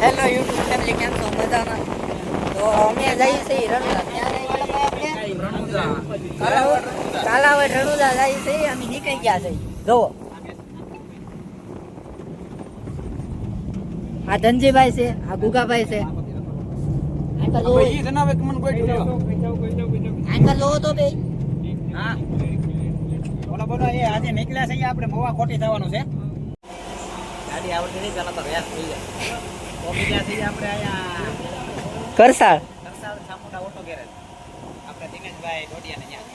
Hello YouTube family કેમ છો? મજામાં? તો અમે જઈએ છીએ જઈએ આપણે? કાલાવડ રણુજા જઈએ છીએ અમે નીકળી ગયા છે જોવો આ ધનજીભાઈ છે આ ગુગાભાઈ છે. આપણે મોવા ખોટી થવાનું છે. ગાડી આવડતી નહીં પેલા તો રેસ થઈ જાય. ઓફી ગયા આપણે અહીંયા કરસાળ? કરસાળ ચામુંડા ઓટો ગેરેજ આપણે દિનેશભાઈ ડોડિયાને ત્યાં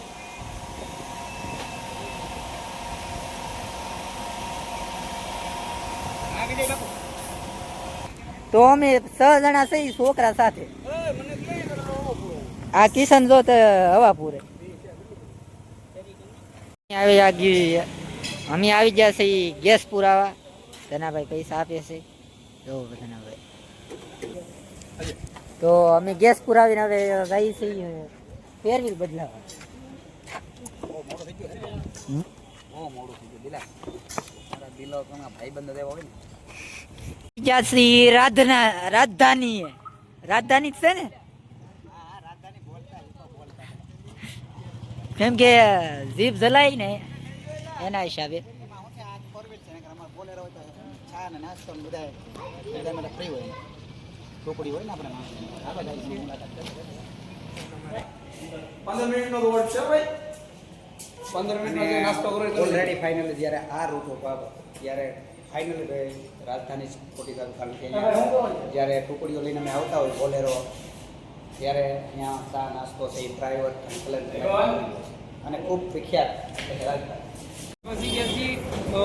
હા વિજય બાપુ. તો અમે છ જણા છીએ છોકરા સાથે. આ કિશન જો તે હવાપુરે આવી ગયા ગી અમે આવી ગયા છીએ ગેસ પુરાવા. ધનાભાઈ પૈસા આપે છે જો ધનાભાઈ તો અમે ગેસ પુરાવીને હવે જઈએ છીએ ફેરવીલ બદલાવા હમ? બહુ મોડું થઈ ગયું દિલા મારા દિલો ઘણા ભાઈબંધ એવા હોય ને ગયા છીએ રાધના રાજધાની રાજધાની જ છે ને હા રાજધાની બોલતા એ તો બોલતા કેમ કે જીભ જલાય ને એના હિસાબે એમાં શું છે આ ફોર વ્હીલ છે ને કે અમારે બોલેરો હોય તો ચા ને નાસ્તો ને બધા બધા માટે ફ્રી હોય. ટોકડી હોય ને આપણે. પંદર મિનિટનો તો વર્ડ છે ભાઈ. પંદર મિનિટનો જે નાસ્તો કરો એટલે ઓલરેડી ફાઇનલ જ્યારે આ રૂટ ઉપર ત્યારે ફાઇનલ રાજધાની કોટી થઈ જ્યારે ટુકડીઓ લઈને અમે આવતા હોય બોલેરો ત્યારે અહીંયા ચા નાસ્તો છે ડ્રાઈવર અને ખૂબ વિખ્યાત. રાજધાની રાજધાની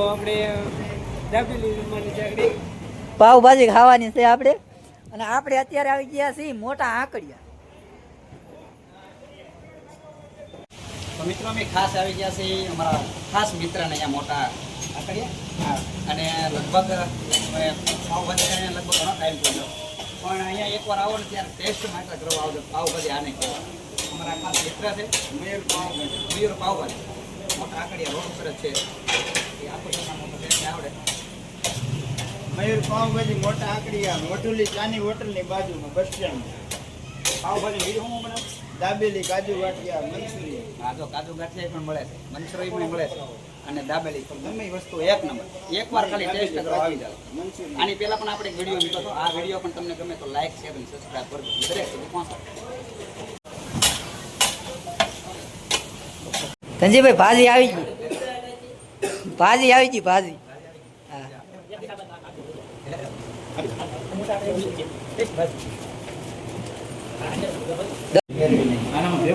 આપણે પાવભાજી ખાવાની છે આપણે. અને આપણે અત્યારે આવી ગયા છીએ મોટા આંકડિયા. તો મિત્રો, અમે ખાસ આવી ગયા છે અમારા ખાસ મિત્રને અહીંયા મોટા આંકડિયા. અને લગભગ પાવભાજી લગભગ ઘણો ટાઈમ થઈ ગયો. પણ અહીંયા એકવાર આવો ને ત્યારે ટેસ્ટ માટે કરવા આવજો. પાવભાજી આને કહેવાય અમારા ખાસ મિત્ર છે, મયુર પાવભાજી મયુર પાવભાજી મોટા આંકડિયા રોડ ઉપર છે. એ આખો સમય મોટો ટેસ્ટ આવડે મયુર પાવભાજી મોટા આકડીયા મોટુલી ચાની હોટલની બાજુમાં બસ સ્ટેન્ડ. પાવભાજી વીર હું મને દાબેલી કાજુ ગાંઠિયા મંચુરિયન. હા તો કાજુ ગાંઠિયા પણ મળે છે. મંચુરી પણ મળે છે. અને દાબેલી પણ ગમે વસ્તુ એક નંબર. એકવાર ખાલી ટેસ્ટ કરવા આવી જાય મંચુરિયન. આની પહેલા પણ આપણે વીડિયો મૂક્યો હતો. આ વીડિયો પણ તમને ગમે તો લાઈક શેર અને સબસ્ક્રાઇબ કરજો. દરેક સુધી પહોંચો. ધનજીભાઈ ભાજી આવી ગઈ. ભાજી આવી ગઈ ભાજી હા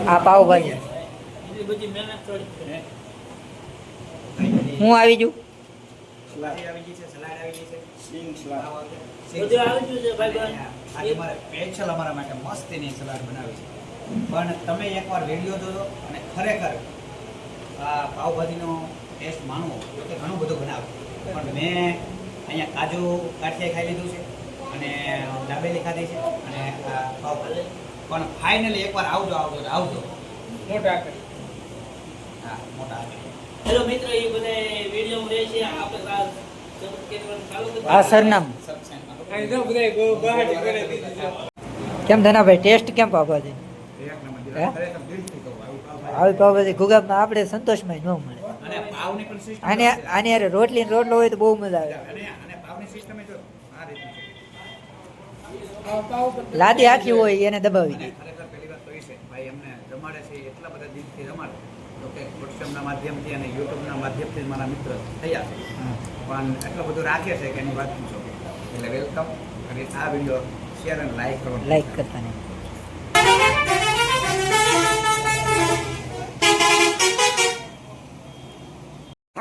આ પાવભાજી હું આવી જઉં છે પણ તમે એકવાર રેડિયો જોજો અને ખરેખર આ પાવભાજીનો ટેસ્ટ માણવો તો ઘણું બધું બનાવે પણ મેં અહીંયા કાજુ ગાંઠિયા ખાઈ લીધું છે અને દાબેલી ખાધી છે અને આ પણ ફાઇનલી એકવાર આવજો આવજો આવજો. મોટા હા મોટા હેલો મિત્રો એ બધા વીડિયો મળે છે. આપણે આ સરનામું. કેમ ધનાભાઈ ટેસ્ટ કેમ પાવભાજી? હે? આવી પાવભાજી. ગુગામાં આપણે સંતોષમાં ન મળે. અને પાવની પણ સિસ્ટમ આને આની યાર રોટલી ને રોટલો હોય તો બહુ મજા આવે. અને અને પાવની સિસ્ટમ જો આ રીતની છે. આ પાવ પર લાદી આખી હોય એને દબાવી દે. ખરેખર પહેલી વાત તો એ છે ભાઈ એમને જમાડે છે એટલા બધા દિલથી જમાડે તો કે વોટ્સએપના માધ્યમથી અને યુટ્યુબના માધ્યમથી મારા મિત્ર થયા છે. પણ એટલું બધું રાખે છે કે એની વાત પૂછો. એટલે વેલકમ અને આ વીડિયો શેર અને લાઈક કરો. લાઈક કરતા નહીં.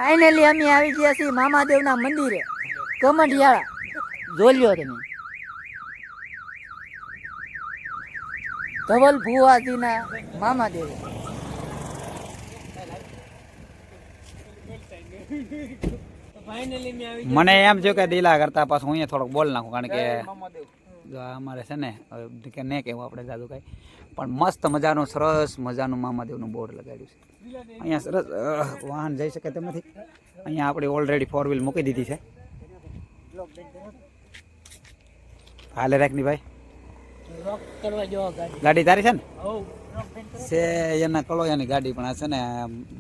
ફાઇનલી અમે આવી ગયા છીએ મામાદેવના મંદિરે કમંડિયાળા જોલ્યો તમે. ધવલ ભુવાજીના મામાદેવ. ફાઇનલી મને એમ થયું કે દિલા કરતા પાછું અહીંયા થોડોક બોલ નાખું કારણ કે જો અમારે છે ને હવે કે નહીં કેવું આપણે જાદુ કાંઈ પણ મસ્ત મજાનું સરસ મજાનું મામાદેવનું બોર્ડ લગાડ્યું છે. અહીંયા સરસ વાહન જઈ શકે તેમ નથી અહીંયા આપણે ઓલરેડી ફોર વ્હીલ મૂકી દીધી છે. હાલે રાખની ભાઈ. ગાડી તારી છે ને? હો છે એના કલોયાની ગાડી પણ આ છે ને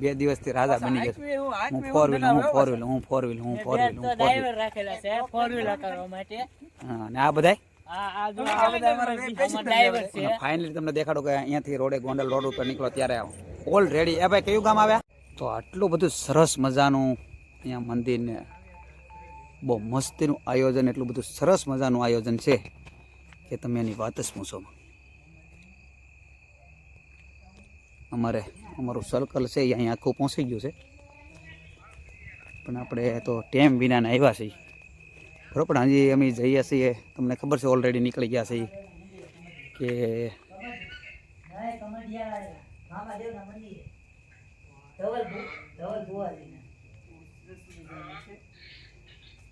બે દિવસથી રાજા બની ગયો હું ફોર વ્હીલ હું ફોર વ્હીલ હું ફોર વ્હીલ હું ફોર વ્હીલ હું ફોર વ્હીલ રાખેલા છે ફોર વ્હીલ કરવા માટે. અને આ બધાય? આ આ જો આ બધા અમારા ડ્રાઈવર છે. ફાઇનલી તમને દેખાડો કે અહીંયાથી રોડે ગોંડલ રોડ ઉપર નીકળો ત્યારે ઓલરેડી એ ભાઈ કયું ગામ આવ્યા? તો આટલું બધું સરસ મજાનું અહીંયા મંદિરને બહુ મસ્તીનું આયોજન એટલું બધું સરસ મજાનું આયોજન છે કે તમે એની વાત જ પૂછો. અમારે અમારું સર્કલ છે એ અહીંયા આખું પહોંચી ગયું છે. પણ આપણે તો ટેમ વિનાને આવ્યા છીએ. બરોબર હજી અમે જઈએ છીએ. તમને ખબર છે ઓલરેડી નીકળી ગયા છીએ કે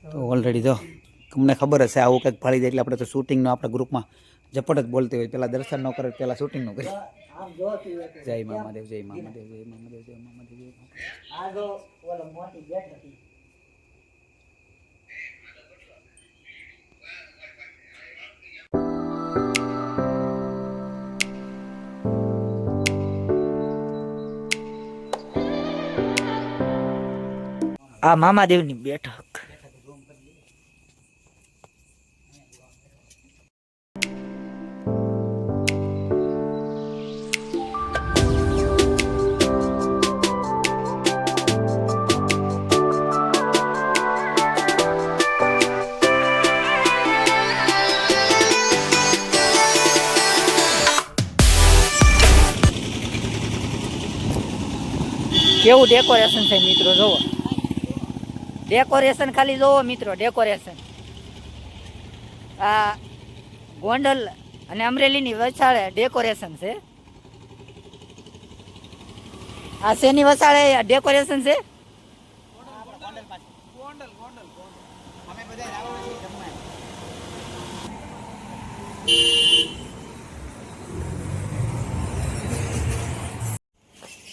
તો ઓલરેડી જો, તમને ખબર હશે આવું કંઈક ફાળી જાય એટલે આપણે તો શૂટિંગનું આપણા ગ્રુપમાં ઝપટ જ બોલતી હોય. પહેલાં દર્શન ન કરે પહેલાં શૂટિંગનું કરી જય મામાદેવ જય મામાદેવ જય મામાદેવ જય મામાદેવ જય મામાદેવ આ મામાદેવની બેઠક. કેવું ડેકોરેશન છે મિત્રો? જોવો ડેકોરેશન ખાલી જોવો મિત્રો ડેકોરેશન આ ગોંડલ અને અમરેલીની વચાળે ડેકોરેશન છે. આ શેની વચાળે ડેકોરેશન છે?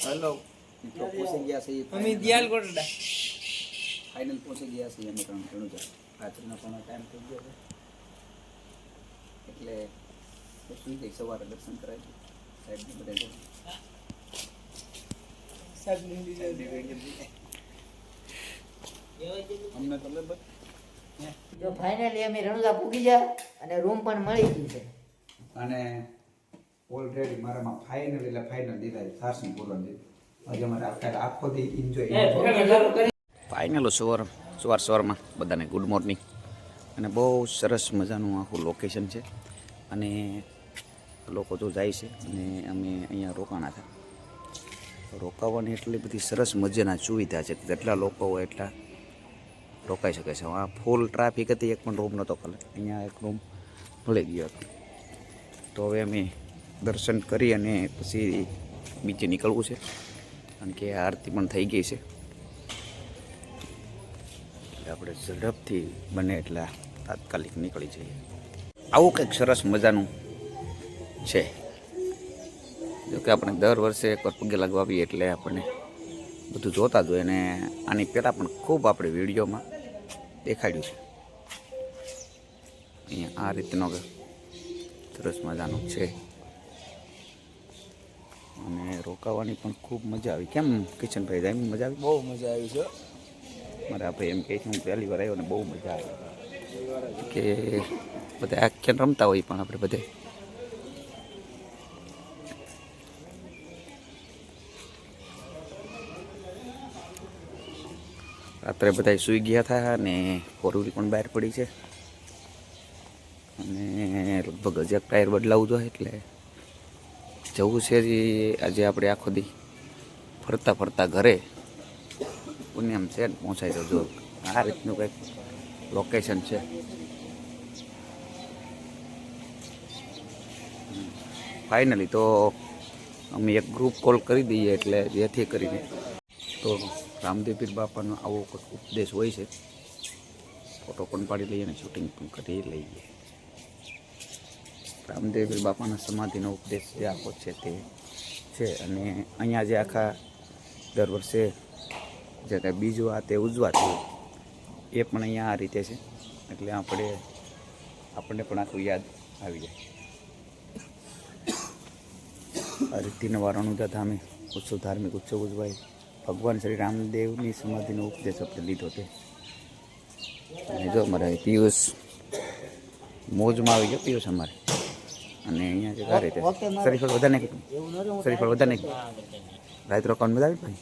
હેલો અમે દિયાલ ફાઇનલ પહોંચી ગયા છીએ અમે ત્રણ ઘણું છે રાત્રિનો પણ ટાઈમ થઈ ગયો છે. એટલે શું સુઈ સવારે દર્શન કરાય છે સાહેબને બધા જો. અમને તો જો ફાઇનલી અમે રણુજા પૂગી જાય અને રૂમ પણ મળી ગયું છે. અને ઓલરેડી મારામાં ફાઇનલ એટલે ફાઇનલ દીધા છે સાસની પૂરણ દીધી હજી અમારે આખો દી એન્જોય ફાઇનલ સવાર સવાર સવારમાં બધાને ગુડ મોર્નિંગ અને બહુ સરસ મજાનું આખું લોકેશન છે. અને લોકો તો જાય છે અને અમે અહીંયા રોકાણા હતા. રોકાવાની એટલી બધી સરસ મજાના સુવિધા છે જેટલા લોકો હોય એટલા રોકાઈ શકે છે. આ ફૂલ ટ્રાફિક હતી, એક પણ રૂમ નહોતો ખાલી અહીંયા એક રૂમ મળી ગયો હતો. તો હવે અમે દર્શન કરી અને પછી બીજે નીકળવું છે. કારણ કે આરતી પણ થઈ ગઈ છે. આપણે ઝડપથી બને એટલા તાત્કાલિક નીકળી જઈએ. આવું કંઈક સરસ મજાનું છે. જોકે આપણે દર વર્ષે એક વાર પગે લાગવા આવીએ એટલે આપણને બધું જોતા જ હોય અને આની પહેલાં પણ ખૂબ આપણે વિડીયોમાં દેખાડ્યું છે. અહીંયા આ રીતનો સરસ મજાનું છે. અને રોકાવાની પણ ખૂબ મજા આવી. કેમ કિશનભાઈ મજા આવી? બહુ મજા આવી છે. મારે આપણે એમ કહે છે, હું પહેલી વાર આવ્યો ને બહુ મજા આવી. કે બધા આખ્યાન રમતા હોય પણ આપણે બધે. રાત્રે બધા સૂઈ ગયા હતા અને ફોર પણ બહાર પડી છે. અને લગભગ હજાર ટાયર બદલાવું જોઈએ એટલે જવું છે આજે આપણે આખો દી ફરતા ફરતા ઘરે પુણ્યમ છે પહોંચાઈ જો આ રીતનું કંઈક લોકેશન છે. ફાઇનલી તો અમે એક ગ્રુપ કોલ કરી દઈએ એટલે જેથી કરીને તો રામદેવીર બાપાનો આવો ઉપદેશ હોય છે. ફોટો પણ પાડી લઈએ અને શૂટિંગ પણ કરી લઈએ. રામદેવીર બાપાના સમાધિનો ઉપદેશ જે આખો છે તે છે. અને અહીંયા જે આખા દર વર્ષે જે કાંઈ બીજું આ તે ઉજવાતું એ પણ અહીંયા આ રીતે છે. એટલે આપણે આપણને પણ આખું યાદ આવી જાય. આ રીતિના વારણુદા ધામે ઉત્સવ ધાર્મિક ઉત્સવ ઉજવાય. ભગવાન શ્રી રામદેવની સમાધિનો ઉપદેશ આપણે લીધો તે અને જો અમારે પિયુષ મોજમાં આવી ગયો પિયુષ અમારે. અને અહીંયા જે આ રીતે. શરીફળ વધારે નહીં શરીફળ વધારે નહીં રાત્રો કોણ મજા આવી ભાઈ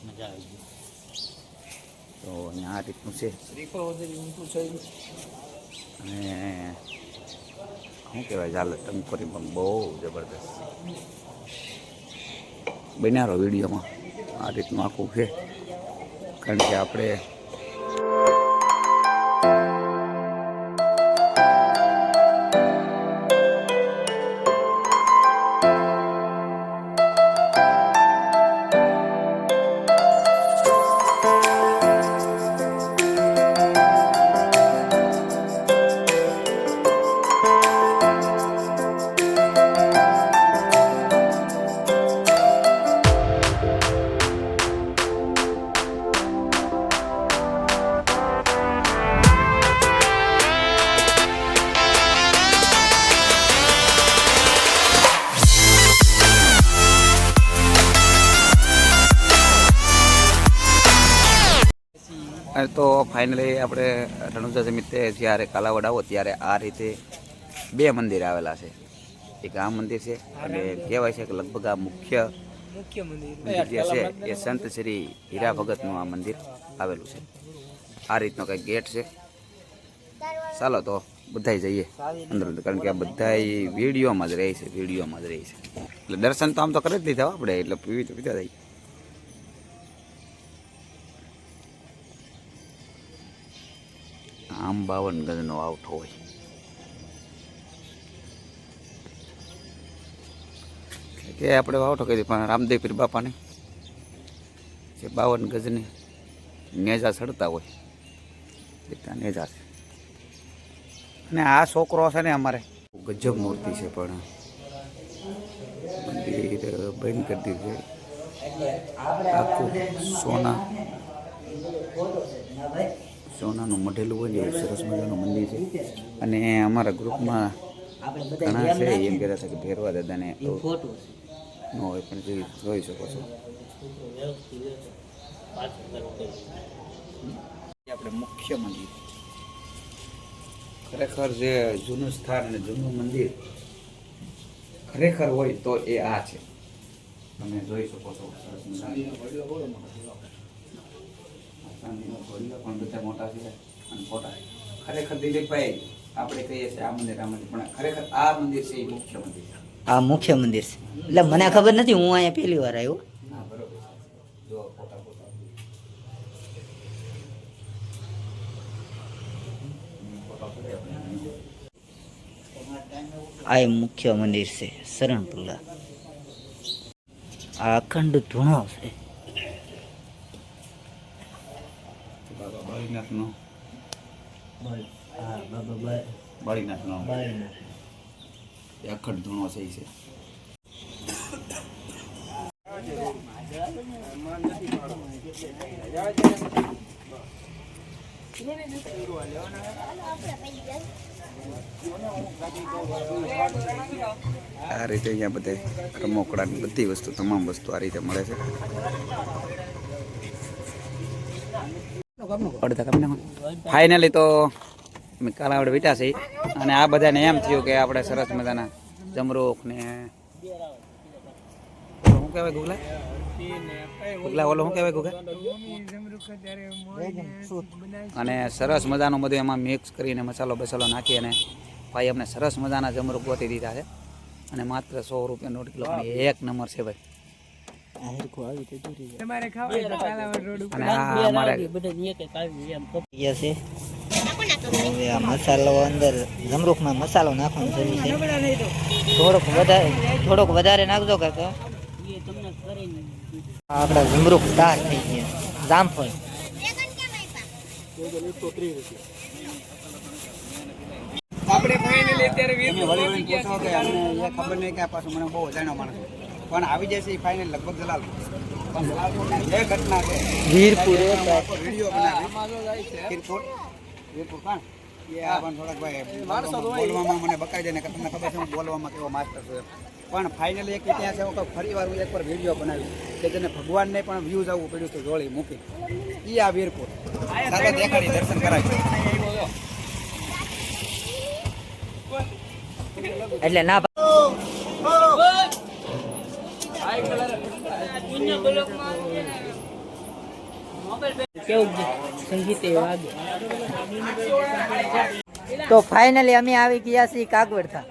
તો અહીંયા આ રીતનું છે. અને શું કહેવાય, ચાલે ટંકોરી પણ બહુ જબરદસ્ત. બનારો વિડીયોમાં. આ રીતનું આખું છે. કારણ કે આપણે તો ફાઇનલી આપણે રણુજા નિમિત્તે જ્યારે કાલાવડ આવો ત્યારે આ રીતે બે મંદિર આવેલા છે. એક આ મંદિર છે અને કહેવાય છે કે લગભગ આ મુખ્ય મંદિર. જે છે એ સંત શ્રી હીરા ભગતનું આ મંદિર આવેલું છે. આ રીતનો કંઈક ગેટ છે. ચાલો તો બધાય જઈએ અંદર. કારણ કે આ બધા વિડીયોમાં જ રહે છે વિડીયોમાં જ રહે છે. એટલે દર્શન તો આમ તો કરી જ લીધા આપણે એટલે પીવી તો પીતા થઈ આમ બાવન ગજનો આવઠો હોય. કે આપણે વાવઠો કરી પણ રામદેવ પીર બાપાને જે બાવન ગજની નેજા ચડતા હોય એટલા નેજા છે. અને આ છોકરો છે ને અમારે. ગજબ મૂર્તિ છે પણ. મંદિર બંધ કરી દીધું આખું સોના. સોનાનું મઢેલું હોય ને એવું સરસ મજાનું મંદિર છે. અને અમારા ગ્રુપમાં ઘણા છે એમ કહેતા હતા કે ભેરવા દાદાને ન હોય પણ જોઈ જોઈ શકો છો. આપણે મુખ્ય મંદિર. ખરેખર જે જૂનું સ્થાન અને જૂનું મંદિર ખરેખર હોય તો એ આ છે. તમે જોઈ શકો છો. સરસ મજાનું. ચાંદીનો ઘોડીઓ પણ બધા મોટા છે અને ફોટા ખરેખર દિલીપભાઈ આપણે કહીએ છીએ આ મંદિર આ મંદિર. પણ ખરેખર આ મંદિર છે એ મુખ્ય મંદિર છે. આ મુખ્ય મંદિર છે. એટલે મને ખબર નથી હું અહીંયા પહેલી વાર આવ્યો. આ મુખ્ય મંદિર છે શરણપુરા આ અખંડ ધૂણો છે. હા બાબા એ અખંડ ધૂણો છે છે. આ રીતે અહીંયા બધે રમકડાની બધી વસ્તુ તમામ વસ્તુ આ રીતે મળે છે. અડધા કાપી ફાઇનલી તો અમે કાલાવડ વીટા છે અને આ બધાને એમ થયું કે આપણે સરસ મજાના જમરૂખ ને શું કહેવાય ગુગલા? ગુગલા ઓલો શું કહેવાય ગુગલા? અને સરસ મજાનું બધું એમાં મિક્સ કરીને મસાલો બસાલો નાખી અને ભાઈ અમને સરસ મજાના જમરૂખ ગોતી દીધા છે. અને માત્ર સો રૂપિયા નોટ કિલો એક નંબર છે ભાઈ અને આ અમારે છે હવે આ મસાલો અંદર જમરૂખમાં મસાલો નાખવાનો છે થોડોક વધારે થોડોક વધારે નાખજો કાકા આપણા જમરૂખ તૈયાર થઈ ગયા જામફળ આપણે ફાઇનલી અત્યારે ખબર નહીં કે પાછું મને બહુ અજાણ્યો માણસ. પણ આવી જશે એ ફાઇનલ લગભગ જલાલ જે ઘટના છે વીરપુર વીડિયો બનાવી. વીરપુર? વીરપુર એ આ પણ. બોલવામાં મને બકાઈ જાય ને તમને ખબર છે હું બોલવામાં કેવો માસ્ટર છું પણ ફાઇનલી એક ઇતિહાસ એવો કે ફરી વાર હું એકવાર વીડિયો બનાવી કે જેને ભગવાનને પણ વ્યૂઝ આવવું પડ્યું હતું જોડી મૂકી. એ આ વીરપુર. સાથે દેખાડી દર્શન કરાવી એટલે ના કેવું સંગીત વાગે તો ફાઇનલી અમે આવી ગયા છીએ કાગવડ થા